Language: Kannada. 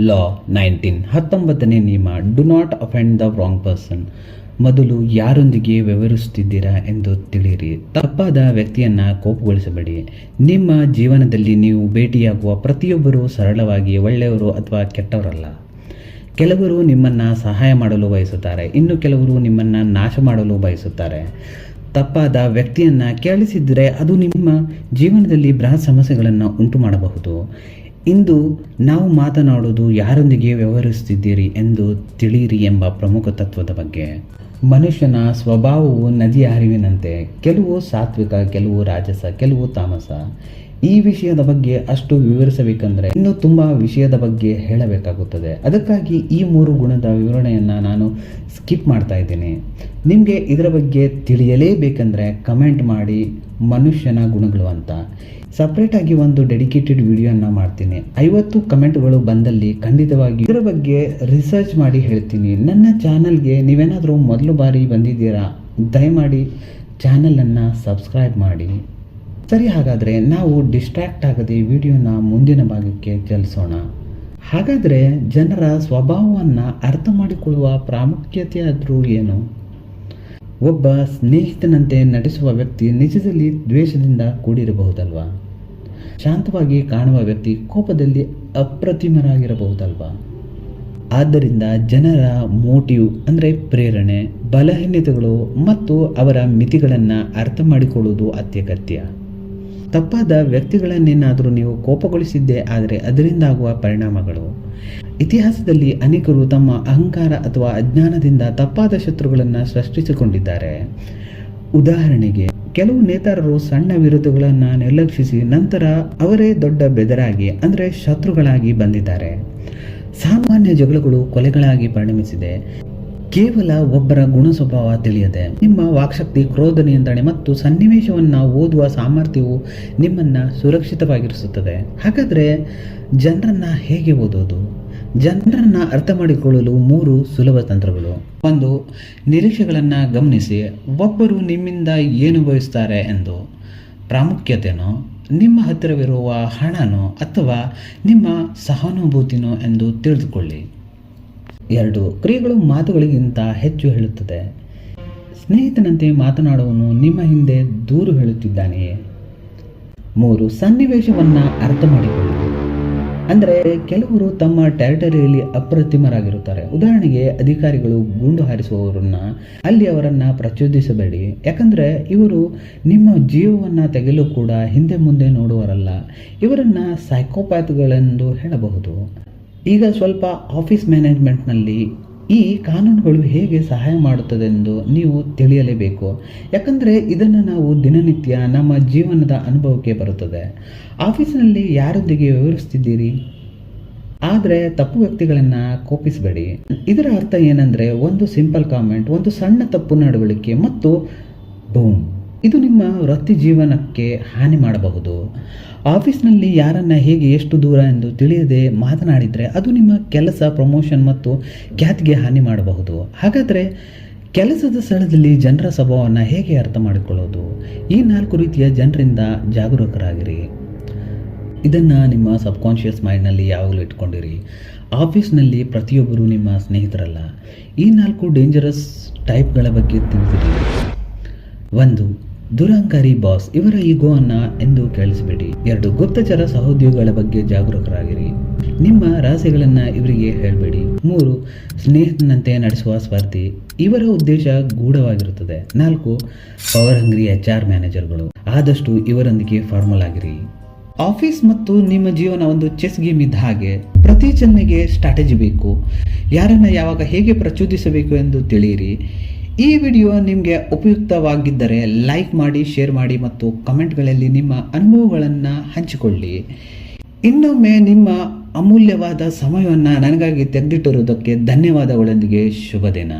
ಲಾ ನೈನ್ಟೀನ್ ಹತ್ತೊಂಬತ್ತನೇ ನಿಯಮ. Do not offend the wrong person ಮೊದಲು ಯಾರೊಂದಿಗೆ ವ್ಯವಹರಿಸುತ್ತಿದ್ದೀರಾ ಎಂದು ತಿಳಿಯಿರಿ. ತಪ್ಪಾದ ವ್ಯಕ್ತಿಯನ್ನ ಕೋಪಗೊಳಿಸಬೇಡಿ. ನಿಮ್ಮ ಜೀವನದಲ್ಲಿ ನೀವು ಭೇಟಿಯಾಗುವ ಪ್ರತಿಯೊಬ್ಬರೂ ಸರಳವಾಗಿ ಒಳ್ಳೆಯವರು ಅಥವಾ ಕೆಟ್ಟವರಲ್ಲ. ಕೆಲವರು ನಿಮ್ಮನ್ನು ಸಹಾಯ ಮಾಡಲು ಬಯಸುತ್ತಾರೆ. ಇನ್ನು ಕೆಲವರು ನಿಮ್ಮನ್ನು ನಾಶ ಮಾಡಲು ಬಯಸುತ್ತಾರೆ. ತಪ್ಪಾದ ವ್ಯಕ್ತಿಯನ್ನು ಕೇಳಿಸಿದರೆ ಅದು ನಿಮ್ಮ ಜೀವನದಲ್ಲಿ ಬೃಹತ್ ಸಮಸ್ಯೆಗಳನ್ನು ಉಂಟು ಮಾಡಬಹುದು ಇಂದು ನಾವು ಮಾತನಾಡುವುದು ಯಾರೊಂದಿಗೆ ವ್ಯವಹರಿಸುತ್ತಿದ್ದೀರಿ ಎಂದು ತಿಳಿಯಿರಿ ಎಂಬ ಪ್ರಮುಖ ತತ್ವದ ಬಗ್ಗೆ. ಮನುಷ್ಯನ ಸ್ವಭಾವವು ನದಿಯ ಹರಿವಿನಂತೆ, ಕೆಲವು ಸಾತ್ವಿಕ, ಕೆಲವು ರಾಜಸ, ಕೆಲವು ತಾಮಸ. ಈ ವಿಷಯದ ಬಗ್ಗೆ ಅಷ್ಟು ವಿವರಿಸಬೇಕಂದ್ರೆ ಇನ್ನು ತುಂಬಾ ವಿಷಯದ ಬಗ್ಗೆ ಹೇಳಬೇಕಾಗುತ್ತದೆ. ಅದಕ್ಕಾಗಿ ಈ ಮೂರು ಗುಣದ ವಿವರಣೆಯನ್ನು ನಾನು ಸ್ಕಿಪ್ ಮಾಡ್ತಾ ಇದ್ದೀನಿ. ನಿಮಗೆ ಇದರ ಬಗ್ಗೆ ತಿಳಿಯಲೇಬೇಕಂದ್ರೆ ಕಮೆಂಟ್ ಮಾಡಿ ಮನುಷ್ಯನ ಗುಣಗಳು ಅಂತ. ಸಪ್ರೇಟಾಗಿ ಒಂದು ಡೆಡಿಕೇಟೆಡ್ ವಿಡಿಯೋನ ಮಾಡ್ತೀನಿ. ಐವತ್ತು ಕಮೆಂಟ್ಗಳು ಬಂದಲ್ಲಿ ಖಂಡಿತವಾಗಿ ಇದರ ಬಗ್ಗೆ ರಿಸರ್ಚ್ ಮಾಡಿ ಹೇಳ್ತೀನಿ. ನನ್ನ ಚಾನಲ್ಗೆ ನೀವೇನಾದರೂ ಮೊದಲು ಬಾರಿ ಬಂದಿದ್ದೀರಾ, ದಯಮಾಡಿ ಚಾನಲನ್ನು ಸಬ್ಸ್ಕ್ರೈಬ್ ಮಾಡಿ. ಸರಿ, ಹಾಗಾದರೆ ನಾವು ಡಿಸ್ಟ್ರಾಕ್ಟ್ ಆಗದೆ ವಿಡಿಯೋನ ಮುಂದಿನ ಭಾಗಕ್ಕೆ ಚಲಿಸೋಣ. ಹಾಗಾದರೆ ಜನರ ಸ್ವಭಾವವನ್ನು ಅರ್ಥ ಮಾಡಿಕೊಳ್ಳುವ ಪ್ರಾಮುಖ್ಯತೆ ಆದರೂ ಏನು? ಒಬ್ಬ ಸ್ನೇಹಿತನಂತೆ ನಟಿಸುವ ವ್ಯಕ್ತಿ ನಿಜದಲ್ಲಿ ದ್ವೇಷದಿಂದ ಕೂಡಿರಬಹುದಲ್ವಾ? ಶಾಂತವಾಗಿ ಕಾಣುವ ವ್ಯಕ್ತಿ ಕೋಪದಲ್ಲಿ ಅಪ್ರತಿಮರಾಗಿರಬಹುದಲ್ವಾ? ಆದ್ದರಿಂದ ಜನರ ಮೋಟಿವ್ ಅಂದರೆ ಪ್ರೇರಣೆ, ಬಲಹೀನತೆಗಳು ಮತ್ತು ಅವರ ಮಿತಿಗಳನ್ನು ಅರ್ಥ ಮಾಡಿಕೊಳ್ಳುವುದು ಅತ್ಯಗತ್ಯ. ತಪ್ಪಾದ ವ್ಯಕ್ತಿಗಳನ್ನೇನಾದರೂ ನೀವು ಕೋಪಗೊಳಿಸಿದ್ದೆ ಆದರೆ ಅದರಿಂದಾಗುವ ಪರಿಣಾಮಗಳು? ಇತಿಹಾಸದಲ್ಲಿ ಅನೇಕರು ತಮ್ಮ ಅಹಂಕಾರ ಅಥವಾ ಅಜ್ಞಾನದಿಂದ ತಪ್ಪಾದ ಶತ್ರುಗಳನ್ನು ಸೃಷ್ಟಿಸಿಕೊಂಡಿದ್ದಾರೆ. ಉದಾಹರಣೆಗೆ, ಕೆಲವು ನೇತಾರರು ಸಣ್ಣ ವಿರೋಧಗಳನ್ನು ನಿರ್ಲಕ್ಷಿಸಿ ನಂತರ ಅವರೇ ದೊಡ್ಡ ಬೆದರಾಗಿ, ಅಂದರೆ ಶತ್ರುಗಳಾಗಿ ಬಂದಿದ್ದಾರೆ. ಸಾಮಾನ್ಯ ಜಗಳಗಳು ಕೊಲೆಗಳಾಗಿ ಪರಿಣಮಿಸಿದೆ. ಕೇವಲ ಒಬ್ಬರ ಗುಣ ಸ್ವಭಾವ ತಿಳಿಯದೆ ನಿಮ್ಮ ವಾಕ್ಶಕ್ತಿ, ಕ್ರೋಧ ನಿಯಂತ್ರಣೆ ಮತ್ತು ಸನ್ನಿವೇಶವನ್ನು ಓದುವ ಸಾಮರ್ಥ್ಯವು ನಿಮ್ಮನ್ನು ಸುರಕ್ಷಿತವಾಗಿರಿಸುತ್ತದೆ. ಹಾಗಾದರೆ ಜನರನ್ನ ಹೇಗೆ ಓದೋದು? ಜನರನ್ನ ಅರ್ಥ ಮಾಡಿಕೊಳ್ಳಲು ಮೂರು ಸುಲಭ ತಂತ್ರಗಳು. ಒಂದು, ನಿರೀಕ್ಷೆಗಳನ್ನು ಗಮನಿಸಿ. ಒಬ್ಬರು ನಿಮ್ಮಿಂದ ಏನು ಬಯಸ್ತಾರೆ ಎಂದು. ಪ್ರಾಮುಖ್ಯತೆನೋ, ನಿಮ್ಮ ಹತ್ತಿರವಿರುವ ಹಣನೋ ಅಥವಾ ನಿಮ್ಮ ಸಹಾನುಭೂತಿನೋ ಎಂದು ತಿಳಿದುಕೊಳ್ಳಿ. ಎರಡು ಕ್ರಿಯೆಗಳು ಮಾತುಗಳಿಗಿಂತ ಹೆಚ್ಚು ಹೇಳುತ್ತದೆ. ಸ್ನೇಹಿತನಂತೆ ಮಾತನಾಡುವನು ನಿಮ್ಮ ಹಿಂದೆ ದೂರು ಹೇಳುತ್ತಿದ್ದಾನೆಯೇ? ಮೂರು, ಸನ್ನಿವೇಶವನ್ನು ಅರ್ಥ ಮಾಡಿಕೊಳ್ಳಿ ಅಂದರೆ, ಕೆಲವರು ತಮ್ಮ ಟೆರಿಟರಿಯಲ್ಲಿ ಅಪ್ರತಿಮರಾಗಿರುತ್ತಾರೆ. ಉದಾಹರಣೆಗೆ, ಅಧಿಕಾರಿಗಳು ಗುಂಡು ಹಾರಿಸುವವರನ್ನ ಅಲ್ಲಿ ಅವರನ್ನ ಪ್ರಚೋದಿಸಬೇಡಿ. ಯಾಕಂದರೆ, ಇವರು ನಿಮ್ಮ ಜೀವವನ್ನು ತೆಗೆಯಲು ಕೂಡ ಹಿಂದೆ ಮುಂದೆ ನೋಡುವರಲ್ಲ. ಇವರನ್ನ ಸೈಕೋಪ್ಯಾತ್ಗಳೆಂದು ಹೇಳಬಹುದು. ಈಗ ಸ್ವಲ್ಪ ಆಫೀಸ್ ಮ್ಯಾನೇಜ್ಮೆಂಟ್ನಲ್ಲಿ ಈ ಕಾನೂನುಗಳು ಹೇಗೆ ಸಹಾಯ ಮಾಡುತ್ತದೆಂದು ನೀವು ತಿಳಿಯಲೇಬೇಕು. ಯಾಕಂದರೆ ಇದನ್ನು ನಾವು ದಿನನಿತ್ಯ ನಮ್ಮ ಜೀವನದ ಅನುಭವಕ್ಕೆ ಬರುತ್ತದೆ. ಆಫೀಸಿನಲ್ಲಿ ಯಾರೊಂದಿಗೆ ವಿವರಿಸ್ತಿದ್ದೀರಿ ಆದರೆ ತಪ್ಪು ವ್ಯಕ್ತಿಗಳನ್ನು ಕೋಪಿಸಬೇಡಿ. ಇದರ ಅರ್ಥ ಏನಂದರೆ ಒಂದು ಸಿಂಪಲ್ ಕಾಮೆಂಟ್, ಒಂದು ಸಣ್ಣ ತಪ್ಪು ನಡವಳಿಕೆ ಮತ್ತು ಬೂಮ್. ಇದು ನಿಮ್ಮ ವೃತ್ತಿ ಜೀವನಕ್ಕೆ ಹಾನಿ ಮಾಡಬಹುದು. ಆಫೀಸ್ನಲ್ಲಿ ಯಾರನ್ನು ಹೇಗೆ ಎಷ್ಟು ದೂರ ಎಂದು ತಿಳಿಯದೆ ಮಾತನಾಡಿದರೆ ಅದು ನಿಮ್ಮ ಕೆಲಸ, ಪ್ರಮೋಷನ್ ಮತ್ತು ಖ್ಯಾತಿಗೆ ಹಾನಿ ಮಾಡಬಹುದು. ಹಾಗಾದರೆ ಕೆಲಸದ ಸ್ಥಳದಲ್ಲಿ ಜನರ ಸ್ವಭಾವವನ್ನು ಹೇಗೆ ಅರ್ಥ ಮಾಡಿಕೊಳ್ಳೋದು? ಈ ನಾಲ್ಕು ರೀತಿಯ ಜನರಿಂದ ಜಾಗರೂಕರಾಗಿರಿ. ಇದನ್ನು ನಿಮ್ಮ ಸಬ್ಕಾನ್ಷಿಯಸ್ ಮೈಂಡ್ನಲ್ಲಿ ಯಾವಾಗಲೂ ಇಟ್ಕೊಂಡಿರಿ. ಆಫೀಸ್ನಲ್ಲಿ ಪ್ರತಿಯೊಬ್ಬರು ನಿಮ್ಮ ಸ್ನೇಹಿತರಲ್ಲ. ಈ ನಾಲ್ಕು ಡೇಂಜರಸ್ ಟೈಪ್ಗಳ ಬಗ್ಗೆ ತಿಳಿದಿರಿ ಒಂದು ದುರಹಂಕಾರಿ ಬಾಸ್, ಇವರ ಈಗೋವನ್ನು ಎಂದು ಕೇಳಿಸಬೇಡಿ. ಎರಡು ಗುಪ್ತಚರ ಸಹೋದ್ಯೋಗಗಳ ಬಗ್ಗೆ ಜಾಗರೂಕರಾಗಿರಿ. ನಿಮ್ಮ ರಾಸಿಗಳನ್ನ ಇವರಿಗೆ ಹೇಳಬೇಡಿ. ಮೂರು, ಸ್ನೇಹಿತನಂತೆ ನಡೆಸುವ ಸ್ಪರ್ಧಿ. ಇವರ ಉದ್ದೇಶ ಗೂಢವಾಗಿರುತ್ತದೆ. ನಾಲ್ಕು, ಪವರ್ ಹಂಗ್ರಿ ಎಚ್ ಆರ್ ಮ್ಯಾನೇಜರ್ಗಳು. ಆದಷ್ಟು ಇವರೊಂದಿಗೆ ಫಾರ್ಮಲ್ ಆಗಿರಿ. ಆಫೀಸ್ ಮತ್ತು ನಿಮ್ಮ ಜೀವನ ಒಂದು ಚೆಸ್ ಗೇಮ್ ಇದ್ದ ಹಾಗೆ ಪ್ರತಿ ಚೆನ್ನೆಗೆ ಸ್ಟ್ರಾಟಜಿ ಬೇಕು. ಯಾರನ್ನ ಯಾವಾಗ ಹೇಗೆ ಪ್ರಚೋದಿಸಬೇಕು ಎಂದು ತಿಳಿಯಿರಿ. ಈ ವಿಡಿಯೋ ನಿಮಗೆ ಉಪಯುಕ್ತವಾಗಿದ್ದರೆ ಲೈಕ್ ಮಾಡಿ, ಶೇರ್ ಮಾಡಿ ಮತ್ತು ಕಮೆಂಟ್ಗಳಲ್ಲಿ ನಿಮ್ಮ ಅನುಭವಗಳನ್ನು ಹಂಚಿಕೊಳ್ಳಿ. ಇನ್ನೊಮ್ಮೆ ನಿಮ್ಮ ಅಮೂಲ್ಯವಾದ ಸಮಯವನ್ನು ನನಗಾಗಿ ತೆಗೆದಿಟ್ಟಿರುವುದಕ್ಕೆ ಧನ್ಯವಾದಗಳೊಂದಿಗೆ ಶುಭ ದಿನ.